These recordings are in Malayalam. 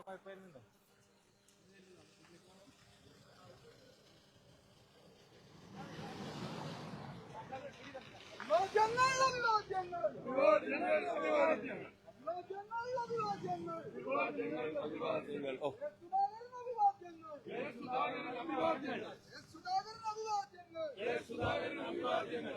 കുഴപ്പമായിരുന്നുണ്ടോ അഭിവാദ്യങ്ങൾ അഭിവാദ്യങ്ങൾ അഭിവാദ്യങ്ങൾ അഭിവാദ്യങ്ങൾ ഓ സുധാകരൻ അഭിവാദ്യങ്ങൾ സുധാകരൻ അഭിവാദ്യങ്ങൾ അഭിവാദ്യങ്ങൾ അഭിവാദ്യങ്ങൾ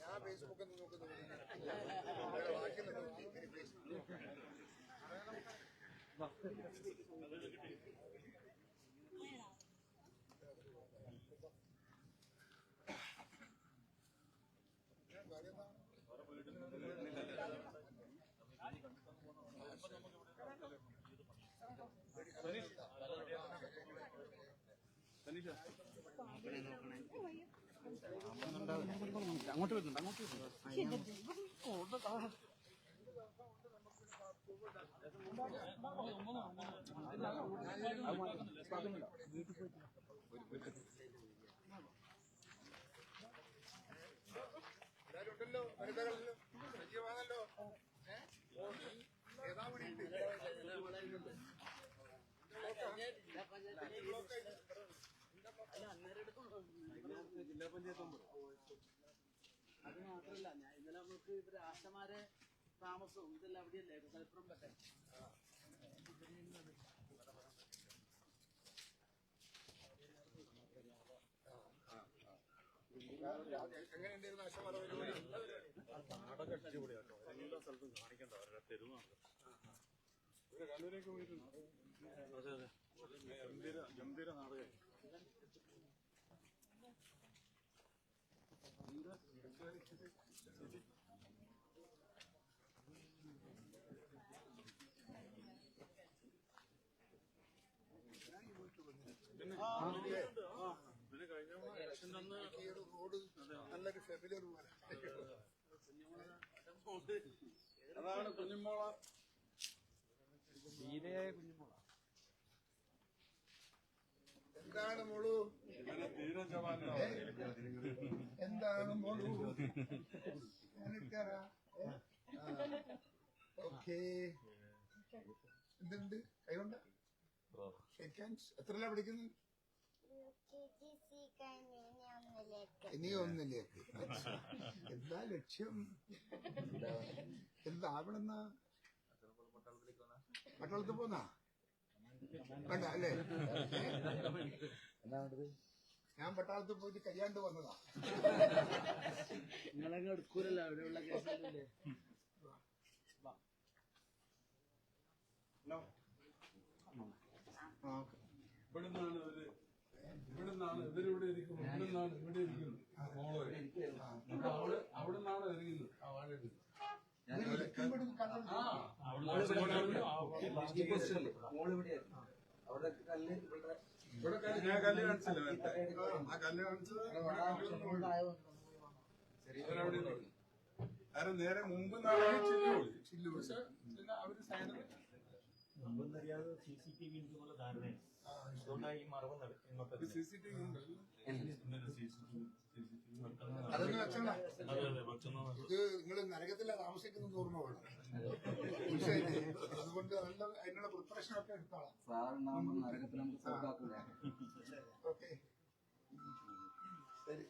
ഞാൻ ഫേസ്ബുക്കിൽ നോക്കുന്നത് ബാക്കിയുള്ള നോക്കി ഫേസ്ബുക്ക് അങ്ങോട്ട് വരുന്നുണ്ട് അങ്ങോട്ട് വരുന്നുണ്ട് എല്ലാവരും ഉണ്ടല്ലോ വനിതകളല്ലോ അത് മാത്രല്ല ഞാൻ ഇന്നലെ നമുക്ക് ഇവർ ആശമാരെ താമസവും ഇതെല്ലാം അവിടെയല്ലേ? മലപ്പുറം പറ്റേ. എങ്ങനെയുണ്ടായിരുന്നു ആശമാറ പരിപാടി നാടൊക്കെ അടിപൊളിയാട്ടോ എല്ലാ സ്ഥലത്തും കാണിക്കണ്ട അവരുടെ തെരുവാണ് കണ്ണൂരേക്ക് ഗംഭീര ഗംഭീര നാടകം പിന്നെ കഴിഞ്ഞ തവണ ഇലക്ഷന്റെ അന്ന് ഈ ഒരു നല്ലൊരു ഫെമിലിയർ പോലെ അതാണ് കുഞ്ഞുമോള കുഞ്ഞുമോള എന്താണ് മോളു എന്താണ് ഓക്കേ. എന്തുണ്ട്? കൈകൊണ്ട്? ഷേക്ക് ഹാൻഡ്സ് എത്രല്ല ഇനി ഒന്നിലേക്ക്. എന്താ ലക്ഷ്യം? എന്താവണെന്ന പട്ടാളത്തിൽ പോന്നാ? വേണ്ട അല്ലേ? ഞാൻ പട്ടാളത്തിൽ പോയിട്ട് കഴിയാണ്ട് വന്നതാ. നിങ്ങളങ്ങ് എടുക്കൂലല്ലോ അവിടെയുള്ള കേസല്ലേ ആ ഇവിടുന്നാണ് ഇവർ ഇവിടുന്നാണ് ഇവരിവിടെ ഇരിക്കുന്നത്. ഇവിടുന്നാണ് ഇവിടെ ഇരിക്കുന്നത്. മോൾ അവിടെ അവിടുന്നാണ് എറിയുന്നത് ആ വാഴ എടുക്കുന്നത്. ആ അവിടുന്ന് ആ, ഇവിടെ കല്ല് ഞാൻ കല്ല് കാണിച്ചല്ലോ നേരത്തെ. ആ കല്ല് കാണിച്ചത് അവരവിടെ ഇരുന്നു. കാരണം നേരെ മുമ്പ് ചില്ല് പക്ഷെ അവർ സൈഡിൽ മുമ്പെന്നറിയാതെ സി സി ടി വി ഉണ്ടെന്നുള്ള ധാരണയാണ് അതുകൊണ്ടാണ് ഈ മറവ് നടക്കുന്നത് സി സി ടി വി ഉണ്ട് ഇന്നലെ CCTV വെക്കുന്നത്. അതൊന്ന് വെച്ചോളാം അതെ അതെ വെക്കുന്നത് ഇത് നിങ്ങൾ നരകത്തില താമസിക്കുന്ന ഓർമ്മ വേണം? അതുകൊണ്ട് നല്ല അതിനുള്ള പ്രിപ്പറേഷൻ ഒക്കെ എടുത്തോളാം. ഓക്കെ. ശരി.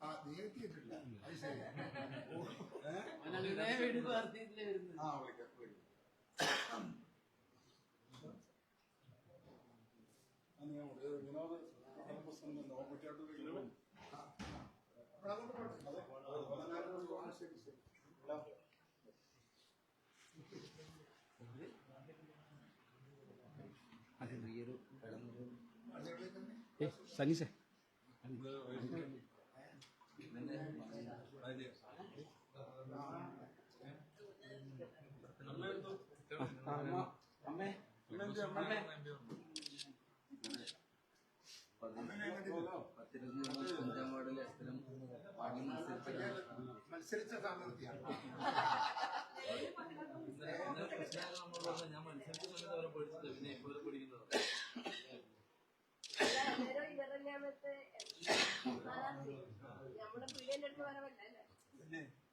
ആ നീ എത്തിയിട്ടില്ല. അത് ശരി. ആ വിളിക്കാം വിളിക്കാം. ഇത് വിനോദ പ്രസിഡന്റ് നോക്കിയിട്ട് വിനോദം ശരി ശരി സനീഷേ. അമ്മേ പത്തിരുപത്തി അഞ്ചാം സ്ഥലം പാടി മത്സരിച്ച മത്സരിച്ച ഞാൻ മത്സരിച്ച സമയത്ത് അവരെ പഠിച്ചത് പിന്നെ ഇപ്പോൾ പഠിക്കുന്നത് നമ്മുടെ പീഡിയന്റെ അടുത്ത് വരവല്ല അല്ലേ അതെ എത്രയോ തവണ വന്നു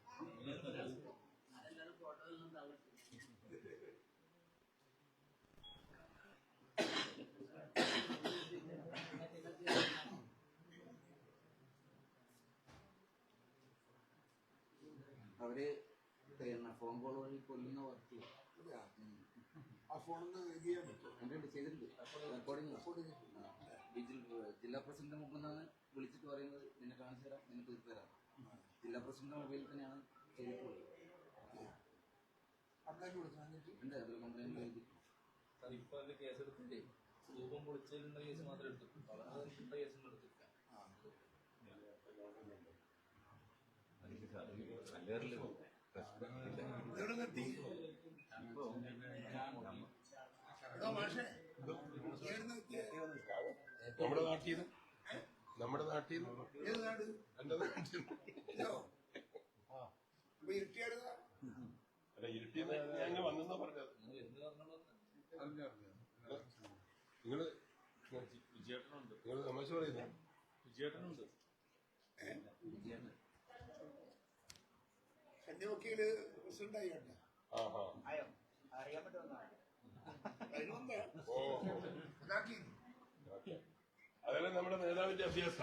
അവർ പിന്നെ ഫോൺ കോൾ വഴി കൊല്ലുന്ന വർക്ക് ആ ഫോണിൽ നിന്ന് ഇത് ചെയ്യാൻ പറ്റും എന്റെ ചെയ്തിട്ടുണ്ട്. റെക്കോർഡിംഗ് ജില്ലാ പ്രസിഡന്റ് മുമ്പിൽ നിന്നാണ് വിളിച്ചിട്ട് പറയുന്നത്. നിന്നെ കാണിച്ചു തരാം നിന്നെ തീർത്തു തരാം. ജില്ലാ പ്രസിഡന്റ് മൊബൈലിൽ തന്നെയാണ് ചെയ്തിട്ടുള്ളത്. കംപ്ലൈന്റ് ഉണ്ട് ഇപ്പൊ കേസ് എടുത്തില്ലേ രൂപം പൊളിച്ചതിലുള്ള കേസ് മാത്രമേ കേസൊന്നും നിർത്തി മാഷേ നമ്മുടെ നാട്ടിൽ നിന്ന് നമ്മുടെ നാട്ടിൽ നിന്ന് ഏത് നാട്? എന്റെ നാട്ടിൽ നിന്ന് ഇതോ? അപ്പൊ ഇരുട്ടിയാടുക അല്ല ഇരുട്ടിയിൽ നിന്ന് വന്നെന്നാ പറഞ്ഞത്. നിങ്ങൾ വിജയേട്ടനുണ്ട്. നിങ്ങൾ തമാശ പറയുന്നു? വിജയേട്ടനുണ്ട്. കന്യാവക്കീൽ പ്രസിഡന്റായി കണ്ട. ആ ആ അറിയാൻ പറ്റുന്ന അതിനുമുമ്പ് ഓ. ഇതാക്കി അതെല്ലാം നമ്മുടെ നേതാവിന്റെ അഭ്യാസ.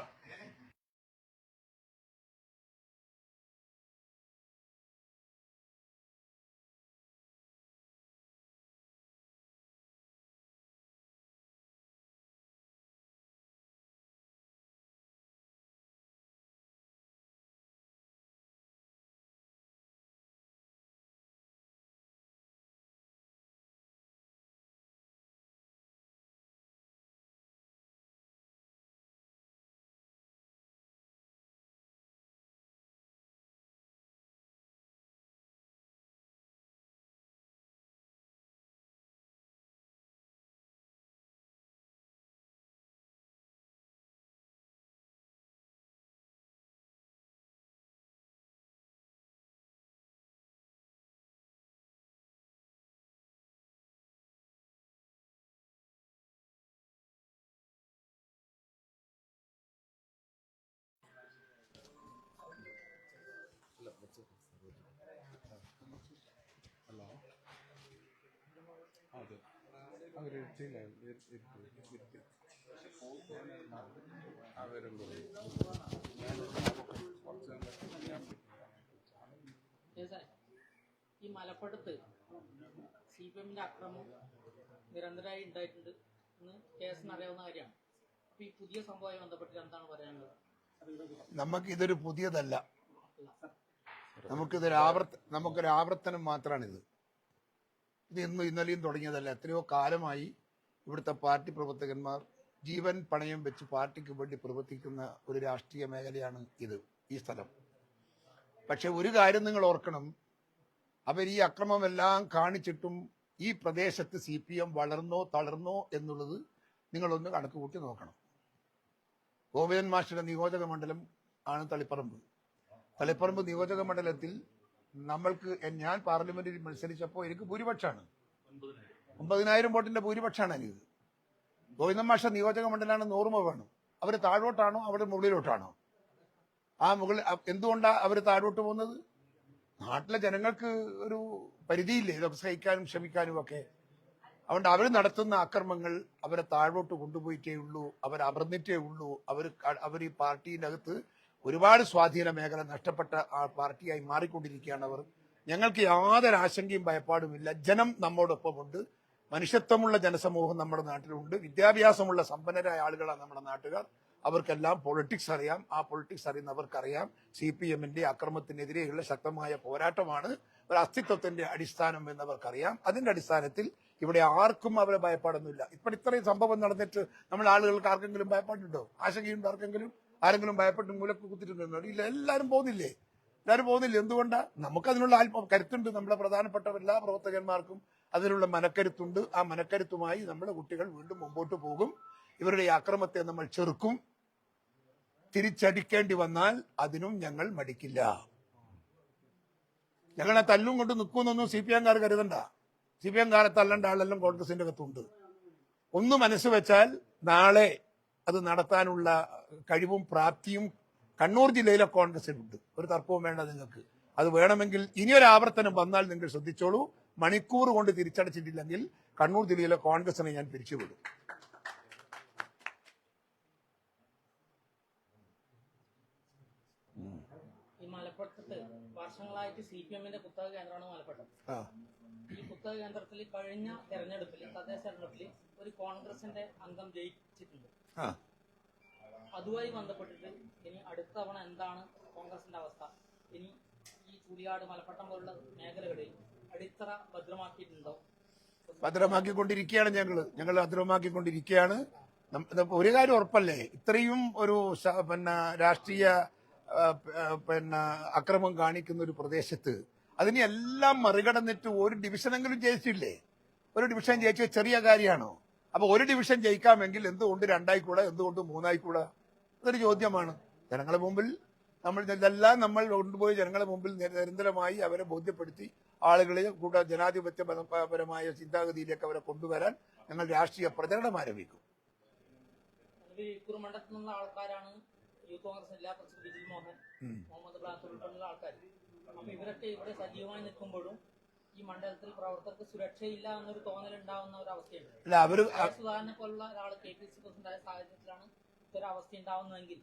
അവരും സാറേ ഈ മലപ്പുറത്ത് സി പി എമ്മിന്റെ അക്രമം നിരന്തരമായി ഉണ്ടായിട്ടുണ്ട് എന്ന് കേസിന് അറിയാവുന്ന കാര്യമാണ്. അപ്പൊ ഈ പുതിയ സംഭവമായി ബന്ധപ്പെട്ട് എന്താണ് പറയാനുള്ളത്? നമുക്ക് ഇതൊരു പുതിയതല്ല. നമുക്കിതൊരു ആവർത്ത നമുക്കൊരു ആവർത്തനം മാത്രമാണിത് ഇത് ഇന്നും ഇന്നലെയും തുടങ്ങിയതല്ല. എത്രയോ കാലമായി ഇവിടുത്തെ പാർട്ടി പ്രവർത്തകന്മാർ ജീവൻ പണയം വെച്ച് പാർട്ടിക്ക് വേണ്ടി പ്രവർത്തിക്കുന്ന ഒരു രാഷ്ട്രീയ മേഖലയാണ് ഇത് ഈ സ്ഥലം. പക്ഷെ ഒരു കാര്യം നിങ്ങൾ ഓർക്കണം. അവർ ഈ അക്രമമെല്ലാം കാണിച്ചിട്ടും ഈ പ്രദേശത്ത് സി പി എം വളർന്നോ തളർന്നോ എന്നുള്ളത് നിങ്ങളൊന്ന് കണക്ക് കൂട്ടി നോക്കണം. ഗോവിന്ദൻ മാസ്റ്ററുടെ നിയോജക മണ്ഡലം ആണ് തളിപ്പറമ്പ്. തളിപ്പറമ്പ് നിയോജക മണ്ഡലത്തിൽ നമ്മൾക്ക് ഞാൻ പാർലമെന്റിൽ മത്സരിച്ചപ്പോൾ എനിക്ക് ഭൂരിപക്ഷമാണ്. ഒമ്പതിനായിരം വോട്ടിന്റെ ഭൂരിപക്ഷമാണ് എനിക്ക് ഗോവിന്ദൻ മാഷ നിയോജക മണ്ഡലമാണ് നൂറ് വേണം അവർ താഴോട്ടാണോ അവിടെ മുകളിലോട്ടാണോ? ആ മുകളിൽ എന്തുകൊണ്ടാണ് എന്തുകൊണ്ടാ അവർ താഴോട്ട് പോകുന്നത്? നാട്ടിലെ ജനങ്ങൾക്ക് ഒരു പരിധിയില്ലേ ഇതൊക്കെ സഹിക്കാനും ക്ഷമിക്കാനും ഒക്കെ? അതുകൊണ്ട് അവർ നടത്തുന്ന അക്രമങ്ങൾ അവരെ താഴോട്ട് കൊണ്ടുപോയിട്ടേ ഉള്ളൂ അവർ അമർന്നിട്ടേ ഉള്ളൂ അവർ അവർ ഈ പാർട്ടിയുടെ അകത്ത് ഒരുപാട് സ്വാധീന മേഖല നഷ്ടപ്പെട്ട ആ പാർട്ടിയായി മാറിക്കൊണ്ടിരിക്കുകയാണ് അവർ. ഞങ്ങൾക്ക് യാതൊരു ആശങ്കയും ഭയപ്പാടുമില്ല. ജനം നമ്മോടൊപ്പമുണ്ട്. മനുഷ്യത്വമുള്ള ജനസമൂഹം നമ്മുടെ നാട്ടിലുണ്ട്. വിദ്യാഭ്യാസമുള്ള സമ്പന്നരായ ആളുകളാണ് നമ്മുടെ നാട്ടുകാർ. അവർക്കെല്ലാം പൊളിറ്റിക്സ് അറിയാം. ആ പൊളിറ്റിക്സ് അറിയുന്നവർക്കറിയാം. സി പി എമ്മിന്റെ അക്രമത്തിനെതിരെയുള്ള ശക്തമായ പോരാട്ടമാണ്. ഒരു അസ്തിത്വത്തിന്റെ അടിസ്ഥാനം എന്നവർക്കറിയാം. അതിന്റെ അടിസ്ഥാനത്തിൽ ഇവിടെ ആർക്കും അവരെ ഭയപ്പാടൊന്നുമില്ല. ഇപ്പോൾ ഇത്രയും സംഭവം നടന്നിട്ട് നമ്മൾ ആളുകൾക്ക് ആർക്കെങ്കിലും ഭയപ്പാടുണ്ടോ? ആശങ്കയുണ്ടോ ആർക്കെങ്കിലും? ആരെങ്കിലും ഭയപ്പെട്ട് മൂലക്ക് കുത്തിയിട്ടുണ്ടോ ഇല്ല എല്ലാവരും പോകുന്നില്ലേ? എല്ലാവരും പോകുന്നില്ല? എന്തുകൊണ്ടാ? നമുക്കതിനുള്ള ആത്മ കരുത്തുണ്ട്. നമ്മുടെ പ്രധാനപ്പെട്ട എല്ലാ പ്രവർത്തകന്മാർക്കും അതിനുള്ള മനക്കരുത്തുണ്ട്. ആ മനക്കരുത്തുമായി നമ്മുടെ കുട്ടികൾ വീണ്ടും മുമ്പോട്ട് പോകും. ഇവരുടെ അക്രമത്തെ നമ്മൾ ചെറുക്കും. തിരിച്ചടിക്കേണ്ടി വന്നാൽ അതിനും ഞങ്ങൾ മടിക്കില്ല. ഞങ്ങളെ തല്ലും കൊണ്ട് നിൽക്കുമെന്നൊന്നും സി പി എംകാർ കരുതണ്ട. സി പി എംകാരെ തല്ലണ്ട ആളെല്ലാം കോൺഗ്രസിന്റെ അകത്തുണ്ട്. ഒന്ന് മനസ്സ് വെച്ചാൽ നാളെ അത് നടത്താനുള്ള കഴിവും പ്രാപ്തിയും കണ്ണൂർ ജില്ലയിലെ കോൺഗ്രസിനുണ്ട്. ഒരു തർക്കവും വേണ്ട നിങ്ങൾക്ക്. അത് വേണമെങ്കിൽ ഇനിയൊരു ആവർത്തനം വന്നാൽ നിങ്ങൾ ശ്രദ്ധിച്ചോളൂ. മണിക്കൂർ കൊണ്ട് തിരിച്ചടച്ചിട്ടില്ലെങ്കിൽ കണ്ണൂർ ജില്ലയിലെ കോൺഗ്രസിനെ ഞാൻ പിരിച്ചുവിടും. മലപ്പുറത്ത് വർഷങ്ങളായിട്ട് സി പി എമ്മിന്റെ പുസ്തക കേന്ദ്രമാണ് മലപ്പുറം. ഈ പുസ്തക കേന്ദ്രത്തിൽ കഴിഞ്ഞ തെരഞ്ഞെടുപ്പിൽ തദ്ദേശ തെരഞ്ഞെടുപ്പിൽ ഒരു കോൺഗ്രസിന്റെ അംഗം ജയിച്ചിട്ടുണ്ട്. അതുമായി ബന്ധപ്പെട്ടിട്ട് ഇനി അടുത്ത തവണ എന്താണ് കോൺഗ്രസിന്റെ അവസ്ഥ? ഇനി ഈ ചൂടിയാട് മലപ്പട്ടം പോലുള്ള മേഖലകളിൽ അടിത്തറ ഭദ്രമാക്കിയിട്ടുണ്ടോ? ഭദ്രമാക്കിക്കൊണ്ടിരിക്കുകയാണ് ഞങ്ങൾ ഞങ്ങൾ ഭദ്രമാക്കിക്കൊണ്ടിരിക്കുകയാണ്. ഒരു കാര്യം ഉറപ്പല്ലേ? ഇത്രയും ഒരു പിന്നെ രാഷ്ട്രീയ പിന്നെ അക്രമം കാണിക്കുന്ന ഒരു പ്രദേശത്ത് അതിനെ എല്ലാം മറികടന്നിട്ട് ഒരു ഡിവിഷനെങ്കിലും ജയിച്ചില്ലേ? ഒരു ഡിവിഷൻ ജയിച്ച ചെറിയ കാര്യമാണോ? അപ്പൊ ഒരു ഡിവിഷൻ ജയിക്കാമെങ്കിൽ എന്തുകൊണ്ട് രണ്ടായിക്കൂടാ? എന്തുകൊണ്ട് മൂന്നായിക്കൂടാ? അതൊരു ചോദ്യമാണ്. ജനങ്ങളുടെ മുമ്പിൽ നമ്മൾ ഇതെല്ലാം നമ്മൾ കൊണ്ടുപോയി ജനങ്ങളുടെ മുമ്പിൽ നിരന്തരമായി അവരെ ബോധ്യപ്പെടുത്തി ആളുകളെ കൂടെ ജനാധിപത്യപരമായ ചിന്താഗതിയിലേക്ക് അവരെ കൊണ്ടുവരാൻ ഞങ്ങൾ രാഷ്ട്രീയ പ്രചരണം ആരംഭിക്കും. ആൾക്കാരാണ് യൂത്ത് കോൺഗ്രസ് ജില്ലാ പ്രസിഡന്റ് വിജിൽ മോഹൻ മുഹമ്മദ് ബ്ലാത്തൂർ ഉൾപ്പെടെയുള്ള ആൾക്കാർ അപ്പൊ ഇവരൊക്കെ ഇവിടെ സജീവമായി നിൽക്കുമ്പോഴും ഈ മണ്ഡലത്തിൽ പ്രവർത്തകർക്ക് സുരക്ഷയില്ല എന്നൊരു തോന്നൽ ഉണ്ടാവുന്ന ഒരു അവസ്ഥയുണ്ട് അല്ല അവർ അ- സുധാകരനെ പോലുള്ള ഒരാൾ കെ പി സി പ്രസിഡന്റ് സാഹചര്യത്തിലാണ് ഇത്തരം അവസ്ഥ ഉണ്ടാവുന്നതെങ്കിൽ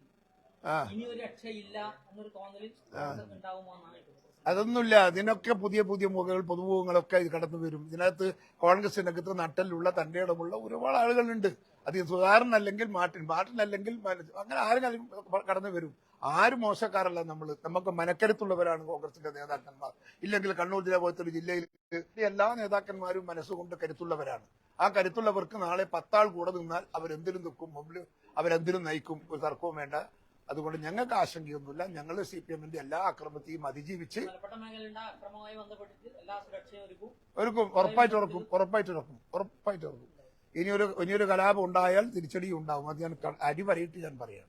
ഇനി ഒരു രക്ഷയില്ല എന്നൊരു തോന്നലിൽ പ്രവർത്തകർക്ക് ഉണ്ടാവുമോ എന്നാണ് അതൊന്നുമില്ല. അതിനൊക്കെ പുതിയ പുതിയ മുഖങ്ങൾ പൊതുമുഖങ്ങളൊക്കെ കടന്നു വരും ഇതിനകത്ത് കോൺഗ്രസിനകത്ത് നട്ടലുള്ള തന്റെ ഇടമുള്ള ഒരുപാട് ആളുകളുണ്ട്. അത് സുധാകരൻ അല്ലെങ്കിൽ മാർട്ടിൻ മാർട്ടിൻ അല്ലെങ്കിൽ അങ്ങനെ അങ്ങനെ ആരെങ്കിലും കടന്നു വരും. ആരും മോശക്കാരല്ല നമ്മൾ നമുക്ക് മനക്കരുത്തുള്ളവരാണ് കോൺഗ്രസിന്റെ നേതാക്കന്മാർ. ഇല്ലെങ്കിൽ കണ്ണൂർ ജില്ല പോലത്തെ ഒരു ജില്ലയിൽ എല്ലാ നേതാക്കന്മാരും മനസ്സുകൊണ്ട് കരുത്തുള്ളവരാണ്. ആ കരുത്തുള്ളവർക്ക് നാളെ പത്താൾ കൂടെ നിന്നാൽ അവരെന്തിനും നിൽക്കും? മുമ്പിൽ അവരെന്തിനും നയിക്കും? ഒരു തർക്കവും വേണ്ട. അതുകൊണ്ട് ഞങ്ങൾക്ക് ആശങ്കയൊന്നുമില്ല. ഞങ്ങൾ സി പി എമ്മിന്റെ എല്ലാ അക്രമത്തെയും അതിജീവിച്ച് ഒരുക്കും. ഉറപ്പായിട്ട് ഉറക്കും. ഉറപ്പായിട്ട് ഉറക്കും. ഉറപ്പായിട്ട് ഉറക്കും. ഇനിയൊരു ഇനിയൊരു കലാപം ഉണ്ടായാൽ തിരിച്ചടി ഉണ്ടാവും. അത് ഞാൻ അരി അടിവരയിട്ട് ഞാൻ പറയാം.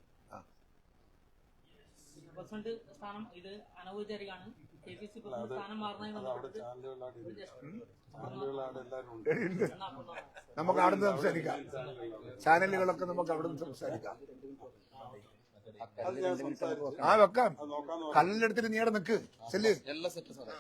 നമുക്ക് പ്രസിഡന്റ് സ്ഥാനം ഇത് അനൗപചാരികമാണ്. കെ പി സി പ്രസിഡന്റ് സ്ഥാനം മാറുന്നതിന്? നമുക്ക് അവിടുന്ന് സംസാരിക്കാം. ചാനലുകളൊക്കെ നമുക്ക് അവിടുന്ന് സംസാരിക്കാം. ആ വെക്കാം. കല്ലെടുത്തിട്ട് നീടെ നിക്ക്. ചെല്ല്. എല്ലാ സെറ്റ് സാറേ.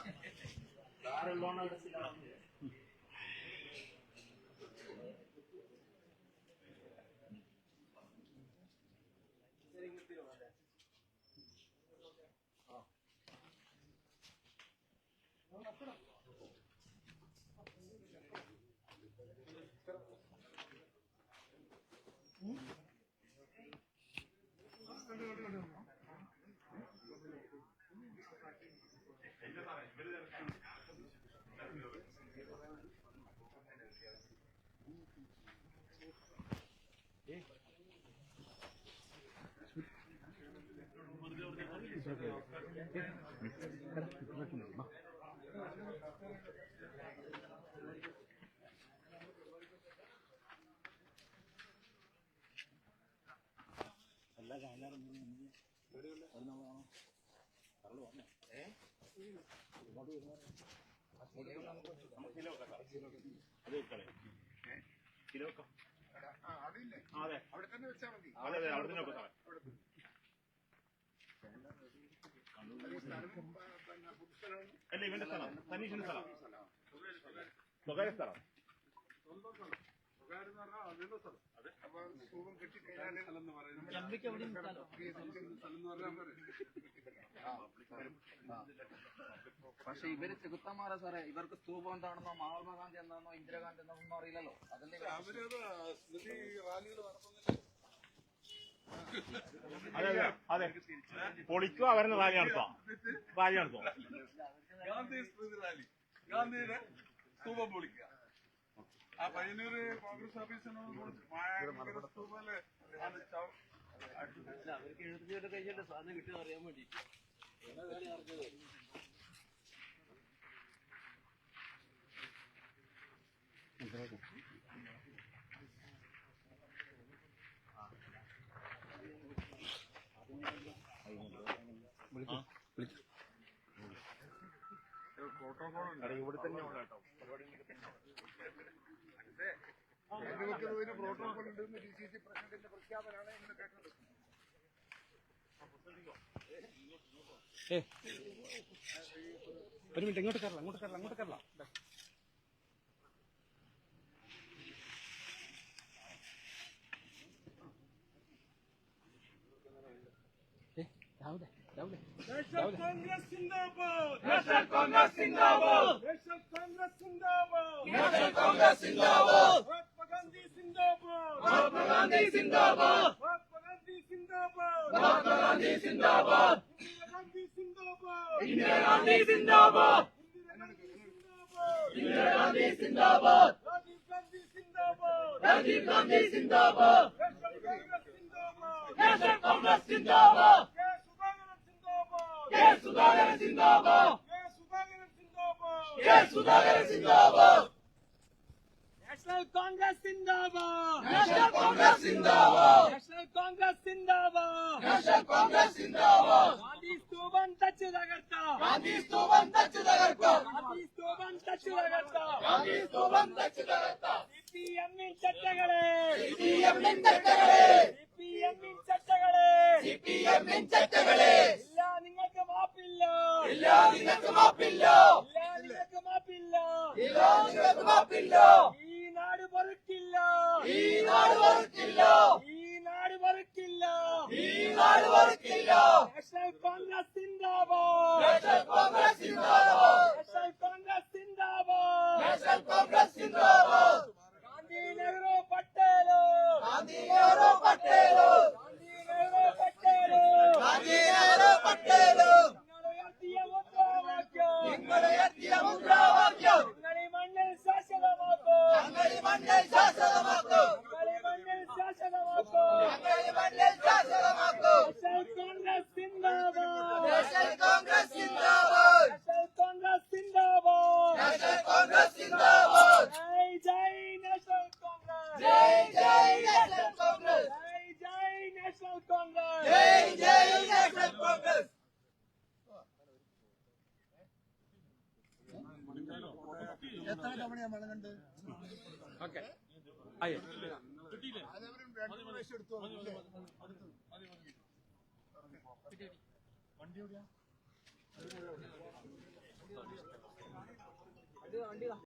Gracias. അതെ അവിടെ തന്നെ വെച്ചാൽ മതി അതെ അതെ അവിടെ തന്നെ വെക്കാം അല്ല ഇവന്റെ സ്ഥലം സനീഷിന്റെ സ്ഥലം സ്വകാര്യ സ്ഥലം സ്വകാര്യ സ്ഥലം അപ്പൊ ഭൂമി കിട്ടിക്കഴിഞ്ഞാൽ. പക്ഷെ ഇവർ ചെകുത്താന്മാരാ സാറേ. ഇവർക്ക് സ്തൂപം എന്താണെന്നോ മഹാത്മാഗാന്ധി എന്താണെന്നോ ഇന്ദിരാഗാന്ധി എന്താണെന്നോ അറിയില്ലല്ലോ. അതല്ലേ ഇവരുടെ അവരത് സ്മൃതി റാലികൾ നടത്തുന്നില്ല. അതെ അതെ അതെ. പൊളിക്കോ അവരെന്ന് റാലി നടത്താം റാലി നടത്താം ഗാന്ധി സ്മൃതി റാലി. ഗാന്ധിയുടെ സ്തൂപം പൊളിക്കുക. ആ പയ്യന്നൂര് കോൺഗ്രസ് ഓഫീസിനോട് പോലെ അവർക്ക് എഴുപത്തി കഴിഞ്ഞിട്ട് സാധനം കിട്ടിയത് അറിയാൻ വേണ്ടി ഇവിടെ തന്നെ ഉണ്ട് കേട്ടോ വെക്കുന്നതിന് പ്രോട്ടോകോൾ ഉണ്ടെന്ന് ഡി സി സി പ്രസിഡന്റിന്റെ പ്രഖ്യാപനമാണ് ഇന്ന് കേട്ടത്. ഒരു മിനിറ്റ് ഇങ്ങോട്ട് കയറല അങ്ങോട്ട് കയറല അങ്ങോട്ട് കയറല രാവിലെ രാവിലെ കോൺഗ്രസ് സിന്ദാബാദ്. നാഷണൽ കോൺഗ്രസ് സിന്ദാബാദ്. നാഷണൽ കോൺഗ്രസ് സിന്ദാബാദ്. നാഷണൽ കോൺഗ്രസ് സിന്ദാബാദ്. ഗാന്ധി സിന്ദാബാദ് മഹാത്മാ ഗാന്ധി സിന്ദാബാദ് മഹാത്മാ ഗാന്ധി സിന്ദാബാദ് മഹാത്മാ ഗാന്ധി സിന്ദാബാദ് ഇന്ദിരാ ഗാന്ധി സിന്ദാബാദ് ഇന്ദിരാ ഗാന്ധി സിന്ദാബാദ് രാജീവ് ഗാന്ധി സിന്ദാബാദ് നാഷണൽ കോൺഗ്രസ് സിന്ദാബാദ് കെ സുധാകരൻ സിന്ദാബാദ് കെ സുധാകരൻ സിന്ദാബാദ് നാഷണൽ കോൺഗ്രസ് സിന്ദാബാദ് നാഷണൽ കോൺഗ്രസ് സിന്ദാബാദ് നാഷണൽ കോൺഗ്രസ് സിന്ദാബാദ് നാഷണൽ കോൺഗ്രസ് സിന്ദാബാദ് ഗാന്ധി സ്തൂപം തച്ച് തകർത്ത ഗാന്ധി സ്തൂപം തച്ച് തകർത്ത ഗാന്ധി സ്തൂപം തച്ച് തകർത്ത ഗാന്ധി സ്തൂപം തച്ച് തകർത്ത സിപിഎമ്മിൻ ചട്ടകളെ സിപിഎമ്മിൻ ചട്ടകളെ സിപിഎമ്മിൻ ചട്ടകളെ സിപിഎമ്മിൻ ചട്ടകളെ ഇല്ല നിങ്ങൾക്ക് മാപ്പില്ല. ഇല്ല നിങ്ങൾക്ക് മാപ്പില്ല. ഇല്ല നിങ്ങൾക്ക് മാപ്പില്ല. ഇല്ല നിങ്ങൾക്ക് മാപ്പില്ല. നാട് പൊറുക്കില്ല ഈ നാട് പൊറുക്കില്ല ഈ നാട് പൊറുക്കില്ല ഈ നാട് പൊറുക്കില്ല നാഷണൽ കോൺഗ്രസ് സിന്ദാബാദ്. നാഷണൽ കോൺഗ്രസ് സിന്ദാബാദ്. നാഷണൽ കോൺഗ്രസ് സിന്ദാബാദ്. നാഷണൽ കോൺഗ്രസ് സിന്ദാബാദ്. ഗാന്ധി നെഹ്റു പട്ടേലോ. ഗാന്ധി നെഹ്റു പട്ടേലോ. ഗാന്ധി നെഹ്റു പട്ടേലോ. ഗാന്ധി നെഹ്റു പട്ടേലോ നിങ്ങളുയർത്തിയ മുദ്രാവാക്യം. നിങ്ങളുയർത്തിയ മുദ്രാവാക്യം. ശാശ്വതമാക്കൂ ഞങ്ങളി